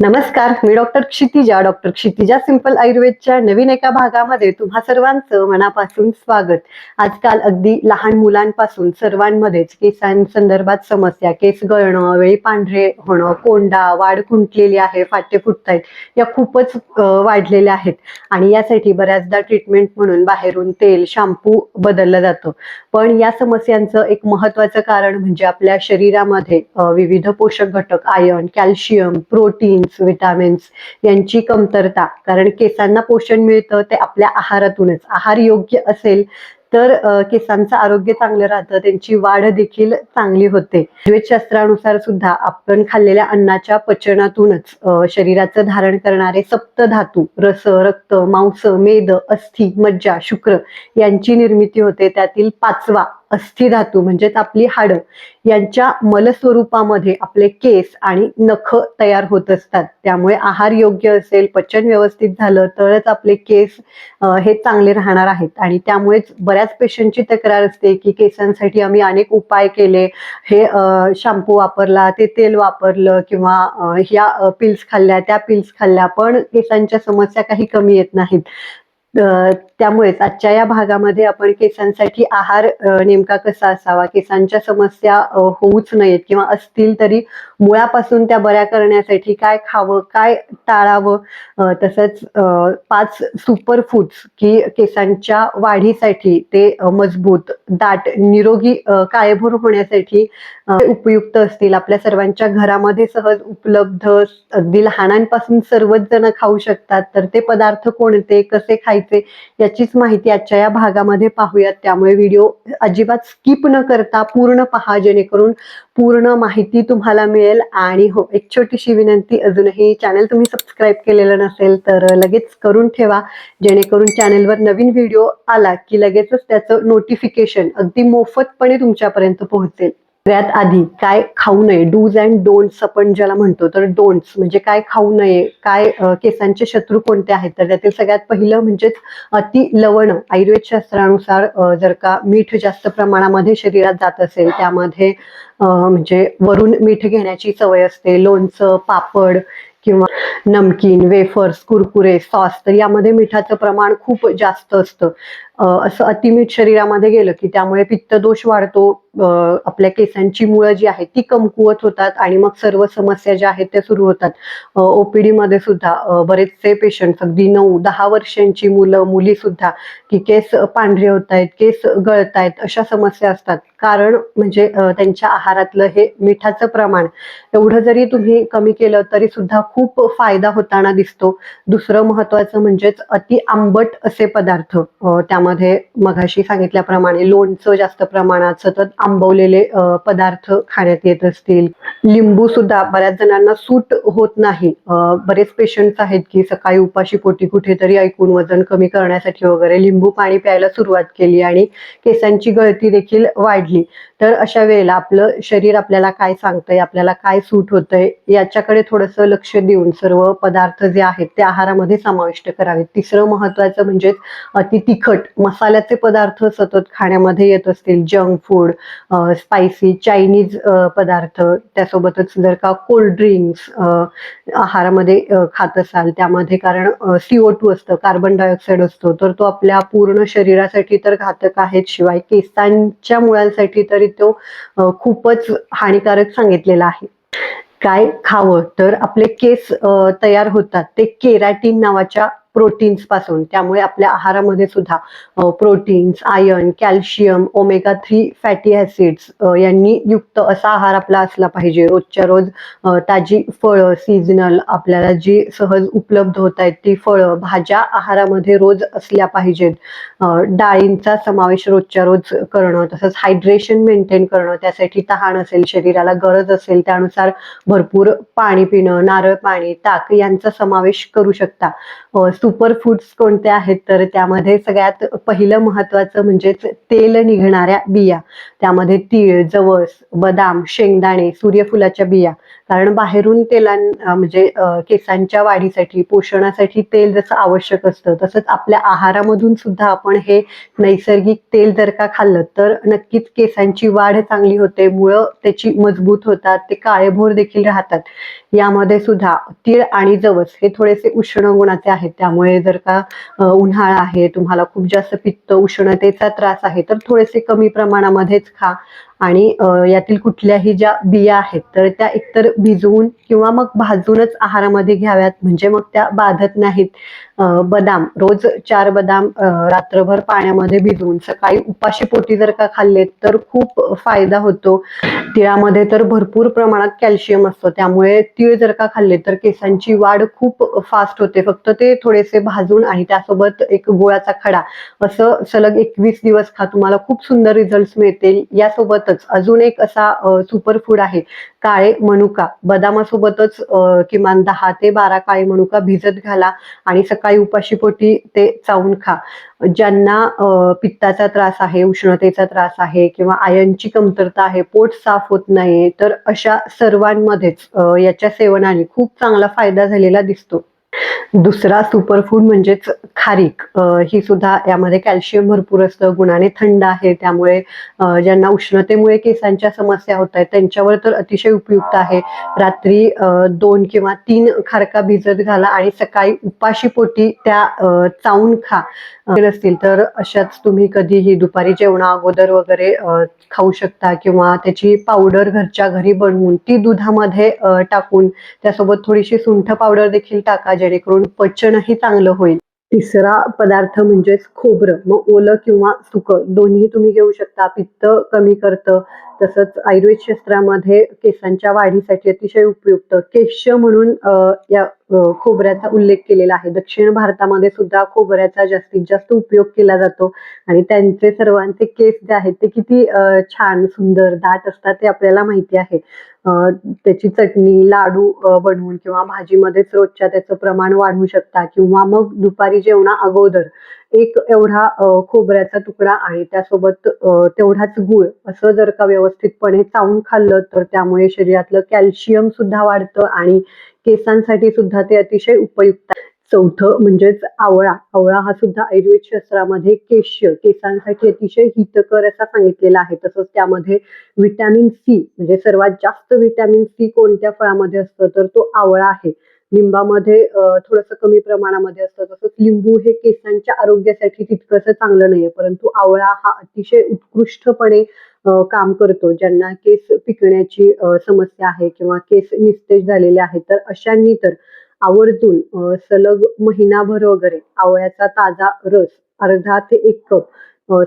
नमस्कार मी doctor Kshitija doctor Kshitija simple आयुर्वेदच्या नवीन एका भागामध्ये तुम्हा सर्वांचं मनापासून स्वागत. आजकाल अगदी लहान मुलांपासून सर्वांमध्येच केसांसंदर्भात समस्या केस गळणं वेळी पांढरे होणं कोंडा वाढ खुंटलेली आहे फाटे फुटतायत या खूपच वाढलेल्या आहेत. आणि यासाठी बऱ्याचदा ट्रीटमेंट म्हणून बाहेरून तेल शॅम्पू बदललं जातं. पण या समस्यांचं एक महत्वाचं कारण म्हणजे आपल्या शरीरामध्ये विविध पोषक घटक iron calcium protein minerals vitamins यांची कमतरता. कारण केसांना पोषण मिळतं ते आपल्या आहारातूनच. आहार योग्य असेल तर केसांचं आरोग्य चांगलं राहतं. त्यांची वाढ देखील चांगली होते. शास्त्रानुसार सुद्धा आपण खाल्लेल्या अन्नाच्या पचनातूनच शरीराचं धारण करणारे सप्त धातू रस रक्त मांस मेद अस्थि मज्जा शुक्र यांची निर्मिती होते. त्यातील पाचवा अस्थिधातू म्हणजेच आपली हाडं यांच्या मलस्वरूपामध्ये आपले केस आणि नख तयार होत असतात. त्यामुळे आहार योग्य असेल पचन व्यवस्थित झालं तरच आपले केस हे चांगले राहणार आहेत. आणि त्यामुळेच बऱ्याच पेशंटची तक्रार असते की केसांसाठी आम्ही अनेक उपाय केले. हे शॅम्पू वापरला ते तेल वापरलं किंवा ह्या पिल्स खाल्ल्या त्या पिल्स खाल्ल्या पण केसांच्या समस्या काही कमी येत नाहीत. त्यामुळेच आजच्या या भागामध्ये आपण केसांसाठी आहार नेमका कसा असावा? केसांच्या समस्या होऊच नयेत किंवा असतील तरी मुळापासून त्या बऱ्या करण्यासाठी काय खावं काय टाळावं? तसंच पाच सुपर फूड्स की केसांच्या वाढीसाठी ते मजबूत दाट निरोगी अ, काळेभोर होण्यासाठी उपयुक्त असतील. आपल्या सर्वांच्या घरामध्ये सहज उपलब्ध अगदी लहानांपासून सर्वच जण खाऊ शकतात. तर ते पदार्थ कोणते कसे खायचे त्याचीच माहिती आजच्या या भागामध्ये पाहूयात. त्यामुळे व्हिडिओ अजिबात स्किप न करता पूर्ण पहा जेणेकरून पूर्ण माहिती तुम्हाला मिळेल. आणि हो एक छोटीशी विनंती अजूनही चॅनल तुम्ही सबस्क्राईब केलेलं नसेल तर लगेच करून ठेवा. जेणेकरून चॅनलवर नवीन व्हिडिओ आला की लगेचच त्याचं नोटिफिकेशन अगदी मोफतपणे तुमच्यापर्यंत पोहोचेल. सगळ्यात आधी काय खाऊ नये. डूज अँड डोंट्स आपण ज्याला म्हणतो तर डोंट्स म्हणजे काय खाऊ नये काय केसांचे शत्रू कोणते आहेत? तर त्यातील सगळ्यात पहिलं म्हणजेच अति लवण. आयुर्वेद शास्त्रानुसार जर का मीठ जास्त प्रमाणामध्ये शरीरात जात असेल त्यामध्ये म्हणजे वरून मीठ घेण्याची सवय असते. लोणचं पापड किंवा नमकीन वेफर्स कुरकुरे सॉस तर यामध्ये मिठाचं प्रमाण खूप जास्त असतं. असं अतिमीठ शरीरामध्ये गेलं की त्यामुळे पित्तदोष वाढतो. आपल्या केसांची मुळं जी आहेत ती कमकुवत होतात आणि मग सर्व समस्या ज्या आहेत त्या सुरू होतात. ओपीडी मध्ये सुद्धा बरेचसे पेशंट अगदी नऊ दहा वर्षांची मुलं मुली सुद्धा की केस पांढरे होत आहेत केस गळतायत अशा समस्या असतात. कारण म्हणजे त्यांच्या आहारातलं हे मिठाचं प्रमाण एवढं जरी तुम्ही कमी केलं तरी सुद्धा खूप फायदा होताना दिसतो. दुसरं महत्वाचं म्हणजेच अति आंबट असे पदार्थ अ, त्यामध्ये मघाशी सांगितल्याप्रमाणे लोणचं जास्त प्रमाणात सतत आंबवलेले पदार्थ खाण्यात येत असतील. लिंबू सुद्धा बऱ्याच जणांना सूट होत नाही. बरेच पेशंट्स आहेत की सकाळी उपाशी पोटी कुठेतरी ऐकून वजन कमी करण्यासाठी वगैरे लिंबू पाणी प्यायला सुरुवात केली आणि केसांची गळती देखील वाढली. तर अशा वेळेला आपलं शरीर आपल्याला काय सांगतंय आपल्याला काय सूट होतंय याच्याकडे थोडंसं लक्ष देऊन सर्व पदार्थ जे आहेत ते आहारामध्ये समाविष्ट करावेत. तिसरं महत्वाचं म्हणजेच अति तिखट. मसाल्याचे पदार्थ सतत खाण्यामध्ये येत असतील जंक फूड स्पायसी चायनीज पदार्थ त्यासोबतच जर का कोल्ड ड्रिंक्स आहारामध्ये खात असाल त्यामध्ये कारण सीओ टू असतं कार्बन डायऑक्साईड असतो तर तो आपल्या पूर्ण शरीरासाठी तर घातक आहेच शिवाय केसांच्या मुळांसाठी तरी तो खूपच हानिकारक सांगितलेला आहे. काय खावं? तर आपले केस तयार होतात ते केराटीन नावाच्या प्रोटीन्सपासून. त्यामुळे आपल्या आहारामध्ये सुद्धा proteins iron calcium omega three fatty acids यांनी युक्त असा आहार आपला असला पाहिजे. रोजच्या रोज ताजी फळं सीझनल आपल्याला जी सहज उपलब्ध होत आहेत ती फळं भाज्या आहारामध्ये रोज असल्या पाहिजेत. डाळींचा समावेश रोजच्या रोज करणं तसंच हायड्रेशन मेंटेन करणं त्यासाठी तहान असेल शरीराला गरज असेल त्यानुसार भरपूर पाणी पिणं नारळ पाणी ताक यांचा समावेश करू शकता. सुपर फूड्स कोणते आहेत? तर त्यामध्ये सगळ्यात पहिलं महत्वाचं म्हणजेच तेल निघणाऱ्या बिया. त्यामध्ये तीळ जवस बदाम शेंगदाणे सूर्यफुलाच्या बिया. कारण बाहेरून तेलां म्हणजे केसांच्या वाढीसाठी पोषणासाठी तेल जसं आवश्यक असतं तसंच आपल्या आहारामधून सुद्धा आपण हे नैसर्गिक तेल जर का खाल्लं तर नक्कीच केसांची वाढ चांगली होते मुळं त्याची मजबूत होतात ते काळेभोर देखील राहतात. यामध्ये सुद्धा तीळ आणि जवस हे थोडेसे उष्ण गुणाचे आहेत त्यामुळे जर का उन्हाळा आहे तुम्हाला खूप जास्त पित्त उष्णतेचा त्रास आहे तर थोडेसे कमी प्रमाणामध्येच खा. आणि यातील कुठल्याही ज्या बिया आहेत तर त्या एकतर भिजवून किंवा मग भाजूनच आहारामध्ये घ्याव्यात. म्हणजे मग त्या बाधत नाहीत. बदाम. रोज चार बदाम रात्रभर पाण्यामध्ये भिजवून सकाळी उपाशी पोटी जर का खाल्ले तर खूप फायदा होतो. तिळामध्ये तर भरपूर प्रमाणात कॅल्शियम असतं त्यामुळे तीळ जर का खाल्ले तर केसांची वाढ खूप फास्ट होते. फक्त ते थोडेसे भाजून आणि त्यासोबत एक गुळाचा खडा. असं सलग एकवीस दिवस खा तुम्हाला खूप सुंदर रिझल्ट मिळतील. यासोबतच अजून एक असा सुपर फूड आहे काळे मनुका. बदामासोबतच किमान दहा ते बारा काळे मनुका भिजत घाला आणि सकाळी उपाशीपोटी ते चावून खा. ज्यांना पित्ताचा त्रास आहे उष्णतेचा त्रास आहे किंवा आयनची कमतरता आहे पोट साफ होत नाही तर अशा सर्वांमध्येच याच्या सेवनाने खूप चांगला फायदा झालेला दिसतो. दुसरा सुपरफूड म्हणजेच खारीक. ही सुद्धा यामध्ये कॅल्शियम भरपूर असतं गुणाने थंड आहे त्यामुळे ज्यांना उष्णतेमुळे केसांच्या समस्या होत आहेत त्यांच्यावर तर अतिशय उपयुक्त आहे. रात्री दोन किंवा तीन खारका भिजत घाला आणि सकाळी उपाशी पोटी त्या चावून खा. असतील तर अशाच तुम्ही कधीही दुपारी जेवणा अगोदर वगैरे खाऊ शकता किंवा त्याची पावडर घरच्या घरी बनवून ती दुधामध्ये टाकून त्यासोबत थोडीशी सुंठ पावडर देखील टाका जेणेकरून पचनही चांगलं होईल. तिसरा पदार्थ म्हणजेच खोबरं. मग ओलं किंवा सुकं दोन्ही तुम्ही घेऊ शकता. पित्त कमी करतं. तसंच आयुर्वेद शास्त्रामध्ये केसांच्या वाढीसाठी अतिशय उपयुक्त. केश म्हणून या खोबऱ्याचा उल्लेख केलेला आहे. दक्षिण भारतामध्ये सुद्धा खोबऱ्याचा जास्तीत जास्त उपयोग केला जातो. आणि त्यांचे सर्वांचे केस जे आहेत ते किती छान सुंदर दाट असतात ते आपल्याला माहिती आहे. त्याची चटणी लाडू बनवून किंवा भाजीमध्येच रोजच्या त्याचं प्रमाण वाढवू शकता किंवा मग दुपारी जेवणा अगोदर एक एवढा खोबऱ्याचा तुकडा आणि त्यासोबत तेवढाच गुळ असं जर का व्यवस्थितपणे चावून खाल्लं तर त्यामुळे शरीरातलं कॅल्शियम सुद्धा वाढतं आणि केसांसाठी सुद्धा ते अतिशय उपयुक्त आहे. चौथं म्हणजेच आवळा. आवळा हा सुद्धा आयुर्वेद शास्त्रामध्ये केश केसांसाठी अतिशय हितकर असा सांगितलेला आहे. तसंच त्यामध्ये व्हिटॅमिन सी म्हणजे सर्वात जास्त व्हिटॅमिन सी कोणत्या फळामध्ये असतं? तर तो आवळा आहे. लिंबामध्ये थोडस कमी प्रमाणामध्ये असतं. तसंच लिंबू हे केसांच्या आरोग्यासाठी तितकंसं चांगलं नाहीये. परंतु आवळा हा अतिशय उत्कृष्टपणे काम करतो ज्यांना केस पिकण्याची समस्या आहे किंवा केस निस्तेज झालेले आहेत तर अशांनी तर आवर्जून सलग महिनाभर वगैरे आवळ्याचा ताजा रस अर्धा ते एक कप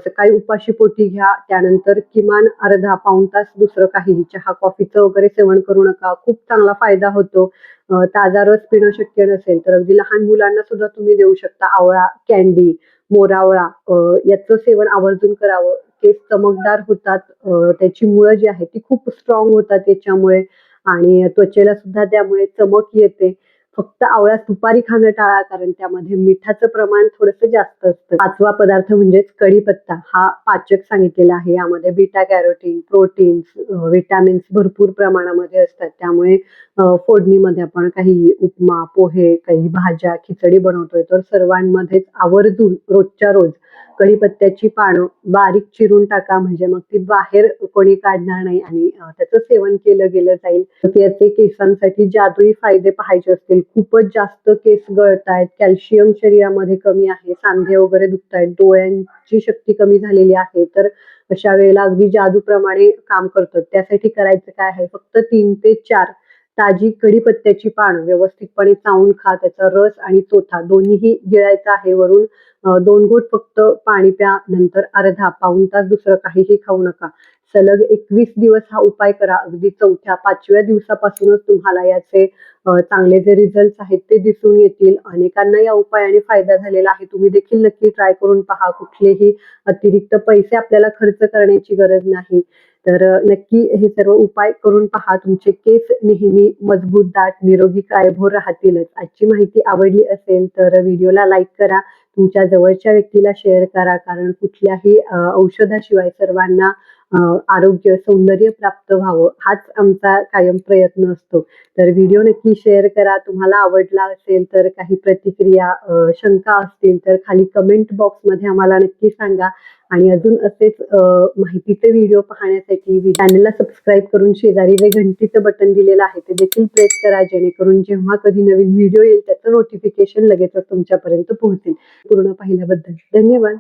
सकाळी उपाशी पोटी घ्या त्यानंतर किमान अर्धा पाऊण तास दुसरं काहीही चहा कॉफीचं वगैरे सेवन करू नका. खूप चांगला फायदा होतो. ताजा रस पिणं शक्य नसेल तर अगदी लहान मुलांना सुद्धा तुम्ही देऊ शकता आवळा कॅन्डी मोरावळा याचं सेवन आवर्जून करावं. केस चमकदार होतात त्याची मुळं जी आहेत ती खूप स्ट्रॉंग होतात त्याच्यामुळे आणि त्वचेला सुद्धा त्यामुळे चमक येते. फक्त आवळा सुपारी खाणं टाळा कारण त्यामध्ये मिठाचं प्रमाण थोडंसं जास्त असतं. पाचवा पदार्थ म्हणजेच कढीपत्ता हा पाचक सांगितलेला आहे. यामध्ये बीटा कॅरोटीन प्रोटीन्स विटॅमिन्स भरपूर प्रमाणामध्ये असतात. त्यामुळे फोडणीमध्ये आपण काही उपमा पोहे काही भाज्या खिचडी बनवतोय तर सर्वांमध्येच आवर्जून रोजच्या रोज कढीपत्त्याची पानं बारीक चिरून टाका म्हणजे मग ती बाहेर कोणी काढणार नाही आणि त्याचं सेवन केलं गेलं जाईल. याचे केसांसाठी जादुई फायदे पाहायचे असतील. खूपच जास्त केस गळतायत कॅल्शियम शरीरामध्ये कमी आहे सांधे वगैरे दुखतायत डोळ्यांची शक्ती कमी झालेली आहे तर अशा वेळेला अगदी जादूप्रमाणे काम करतात. त्यासाठी करायचं काय आहे? फक्त तीन ते चार ताजी कढीपत्त्याची पानं व्यवस्थितपणे चावून खा त्याचा रस आणि चोथा दोन्हीही गिळायचा आहे वरून. दोन घोट फक्त पाणी प्या नंतर अर्धा पाऊण तास दुसरं काहीही खाऊ नका. सलग एकवीस दिवस हा उपाय करा. अगदी चौथ्या पाचव्या दिवसापासूनच तुम्हाला याचे चांगले जे रिझल्ट आहेत ते दिसून येतील. अनेकांना या उपायाने फायदा झालेला आहे. तुम्ही देखील नक्की ट्राय करून पहा. कुठलेही अतिरिक्त पैसे आपल्याला खर्च करण्याची गरज नाही. तर नक्की हे सर्व उपाय करून पहा. तुमचे केस नेहमी मजबूत दाट निरोगी कायभोर राहतीलच. आजची माहिती आवडली असेल तर व्हिडिओला लाईक करा. तुमच्या जवळच्या व्यक्तीला शेअर करा. कारण कुठल्याही औषधाशिवाय सर्वांना आरोग्य सौंदर्य प्राप्त व्हावं हाच आमचा कायम प्रयत्न असतो. तर व्हिडिओ नक्की शेअर करा. तुम्हाला आवडला असेल तर काही प्रतिक्रिया शंका असतील तर खाली कमेंट बॉक्समध्ये आम्हाला नक्की सांगा. आणि अजून असेच माहितीचे व्हिडिओ पाहण्यासाठी चॅनलला सबस्क्राईब करून शेजारी जे घंटीचं बटन दिलेलं आहे ते देखील प्रेस करा जेणेकरून जेव्हा कधी नवीन व्हिडिओ येईल त्याचं नोटिफिकेशन लगेचच तुमच्यापर्यंत पोहोचेल. पूर्ण पाहिल्याबद्दल धन्यवाद.